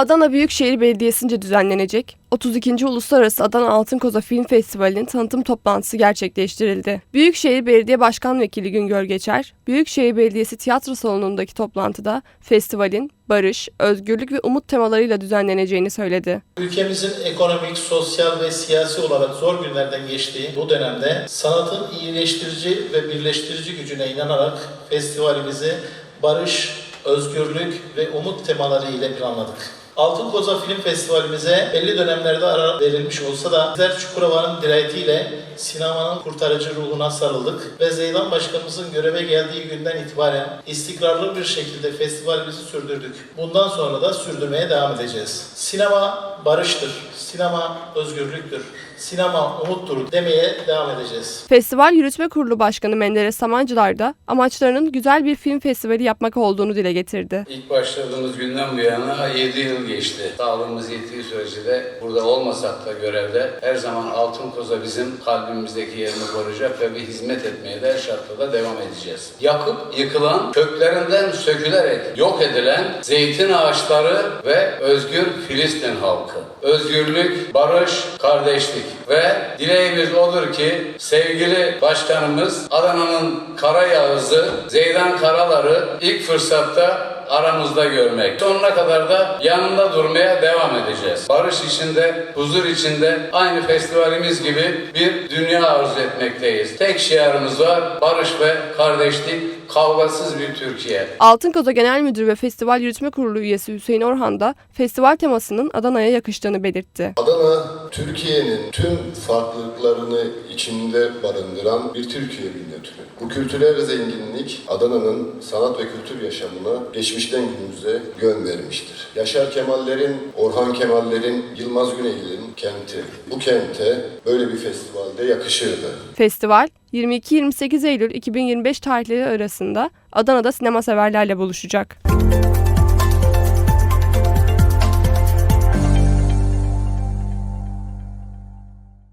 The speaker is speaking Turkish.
Adana Büyükşehir Belediyesi'nce düzenlenecek 32. Uluslararası Adana Altın Koza Film Festivali'nin tanıtım toplantısı gerçekleştirildi. Büyükşehir Belediye Başkan Vekili Güngör Geçer, Büyükşehir Belediyesi Tiyatro Salonu'ndaki toplantıda festivalin barış, özgürlük ve umut temalarıyla düzenleneceğini söyledi. Ülkemizin ekonomik, sosyal ve siyasi olarak zor günlerden geçtiği bu dönemde sanatın iyileştirici ve birleştirici gücüne inanarak festivalimizi barış, özgürlük ve umut temaları ile planladık. Altın Koza Film Festivalimize belli dönemlerde ara verilmiş olsa da bizler Çukurova'nın dirayetiyle sinemanın kurtarıcı ruhuna sarıldık ve Zeydan Başkanımızın göreve geldiği günden itibaren istikrarlı bir şekilde festivalimizi sürdürdük. Bundan sonra da sürdürmeye devam edeceğiz. Sinema barıştır, sinema özgürlüktür, sinema umuttur demeye devam edeceğiz. Festival Yürütme Kurulu Başkanı Menderes Samancılar da amaçlarının güzel bir film festivali yapmak olduğunu dile getirdi. İlk başladığımız günden bu yana 7 yıl geçti. Sağlığımız yettiği sürece de burada olmasak da görevde her zaman Altın Koza bizim kalbimizdeki yerini koruyacak ve bir hizmet etmeye de her da devam edeceğiz. Yakıp yıkılan, köklerinden sökülerek yok edilen zeytin ağaçları ve özgür Filistin halkı. Özgürlük, barış, kardeşlik ve dileğimiz odur ki sevgili başkanımız Adana'nın kara yağızı Zeydan Karalar'ı ilk fırsatta aramızda görmek. Sonuna kadar da yanında durmaya devam edeceğiz. Barış içinde, huzur içinde aynı festivalimiz gibi bir dünya arzu etmekteyiz. Tek şiarımız var, barış ve kardeşlik, kavgasız bir Türkiye. Altın Koza Genel Müdürü ve Festival Yürütme Kurulu üyesi Hüseyin Orhan da festival temasının Adana'ya yakıştığını belirtti. Adana, Türkiye'nin tüm farklılıklarını içinde barındıran bir Türkiye minyatürü. Bu kültürel zenginlik Adana'nın sanat ve kültür yaşamına geçmişten günümüze yön vermiştir. Yaşar Kemallerin, Orhan Kemallerin, Yılmaz Güney'in kenti. Bu kente böyle bir festivalde yakışırdı. Festival 22-28 Eylül 2025 tarihleri arasında Adana'da sinema severlerle buluşacak.